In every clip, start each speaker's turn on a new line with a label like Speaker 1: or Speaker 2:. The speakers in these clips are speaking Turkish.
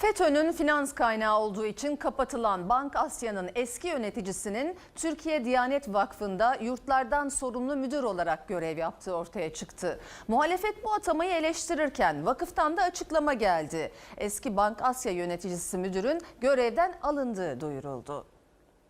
Speaker 1: FETÖ'nün finans kaynağı olduğu için kapatılan Bank Asya'nın eski yöneticisinin Türkiye Diyanet Vakfı'nda yurtlardan sorumlu müdür olarak görev yaptığı ortaya çıktı. Muhalefet bu atamayı eleştirirken vakıftan da açıklama geldi. Eski Bank Asya yöneticisi müdürün görevden alındığı duyuruldu.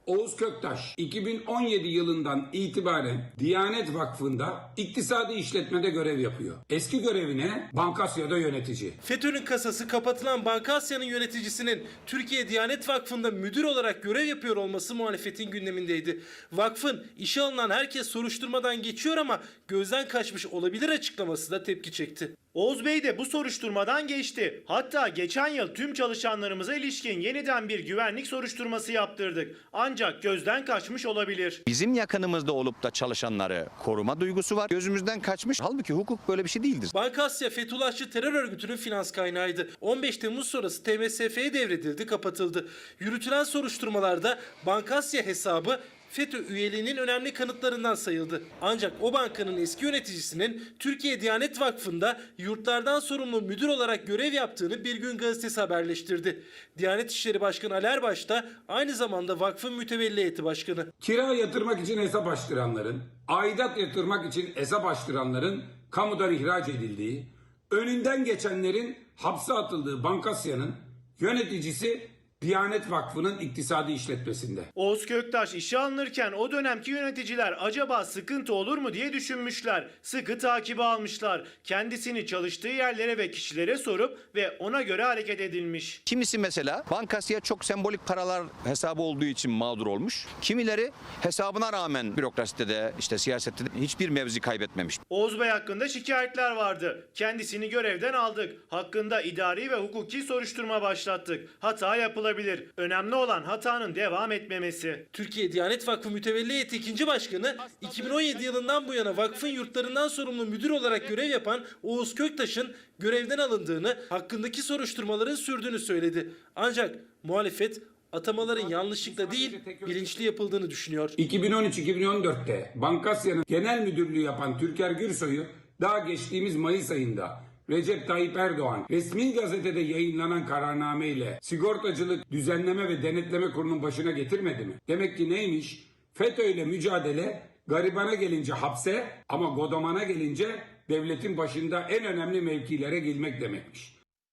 Speaker 2: Oğuz Köktaş 2017 yılından itibaren Diyanet Vakfı'nda iktisadi işletmede görev yapıyor. Eski görevine Bankasya'da yönetici.
Speaker 3: FETÖ'nün kasası kapatılan Bankasya'nın yöneticisinin Türkiye Diyanet Vakfı'nda müdür olarak görev yapıyor olması muhalefetin gündemindeydi. Vakfın işe alınan herkes soruşturmadan geçiyor ama gözden kaçmış olabilir açıklaması da tepki çekti.
Speaker 4: Oğuz Bey de bu soruşturmadan geçti. Hatta geçen yıl tüm çalışanlarımıza ilişkin yeniden bir güvenlik soruşturması yaptırdık. Ancak gözden kaçmış olabilir.
Speaker 5: Bizim yakınımızda olup da çalışanları koruma duygusu var. Gözümüzden kaçmış. Halbuki hukuk böyle bir şey değildir.
Speaker 3: Bankasya Fethullahçı terör örgütünün finans kaynağıydı. 15 Temmuz sonrası TMSF'ye devredildi, kapatıldı. Yürütülen soruşturmalarda Bankasya hesabı FETÖ üyeliğinin önemli kanıtlarından sayıldı. Ancak o bankanın eski yöneticisinin Türkiye Diyanet Vakfı'nda yurtlardan sorumlu müdür olarak görev yaptığını Bir Gün Gazetesi haberleştirdi. Diyanet İşleri Başkanı Ali Erbaş da aynı zamanda vakfın mütevelli heyeti başkanı.
Speaker 2: Kira yatırmak için hesap açtıranların, aidat yatırmak için hesap açtıranların kamudan ihraç edildiği, önünden geçenlerin hapse atıldığı Bankasya'nın yöneticisi Diyanet Vakfı'nın iktisadi işletmesinde.
Speaker 4: Oğuz Köktaş işe alınırken o dönemki yöneticiler acaba sıkıntı olur mu diye düşünmüşler. Sıkı takibi almışlar. Kendisini çalıştığı yerlere ve kişilere sorup ve ona göre hareket edilmiş.
Speaker 5: Kimisi mesela bankasya çok sembolik paralar hesabı olduğu için mağdur olmuş. Kimileri hesabına rağmen bürokraside de işte siyasette de hiçbir mevzi kaybetmemiş.
Speaker 4: Oğuz Bey hakkında şikayetler vardı. Kendisini görevden aldık. Hakkında idari ve hukuki soruşturma başlattık. Hata yapılabilir. Önemli olan hatanın devam etmemesi.
Speaker 3: Türkiye Diyanet Vakfı Mütevelli Heyeti 2. Başkanı 2017 yılından bu yana vakfın yurtlarından sorumlu müdür olarak görev yapan Oğuz Köktaş'ın görevden alındığını, hakkındaki soruşturmaların sürdüğünü söyledi. Ancak muhalefet atamaların yanlışlıkla değil bilinçli yapıldığını düşünüyor.
Speaker 2: 2013-2014'te Bankasya'nın genel müdürlüğü yapan Türker Gürsoy'u daha geçtiğimiz Mayıs ayında Recep Tayyip Erdoğan resmi gazetede yayınlanan kararname ile Sigortacılık Düzenleme ve Denetleme Kurulu'nun başına getirmedi mi? Demek ki neymiş? FETÖ ile mücadele garibana gelince hapse ama godamana gelince devletin başında en önemli mevkilere girmek demekmiş.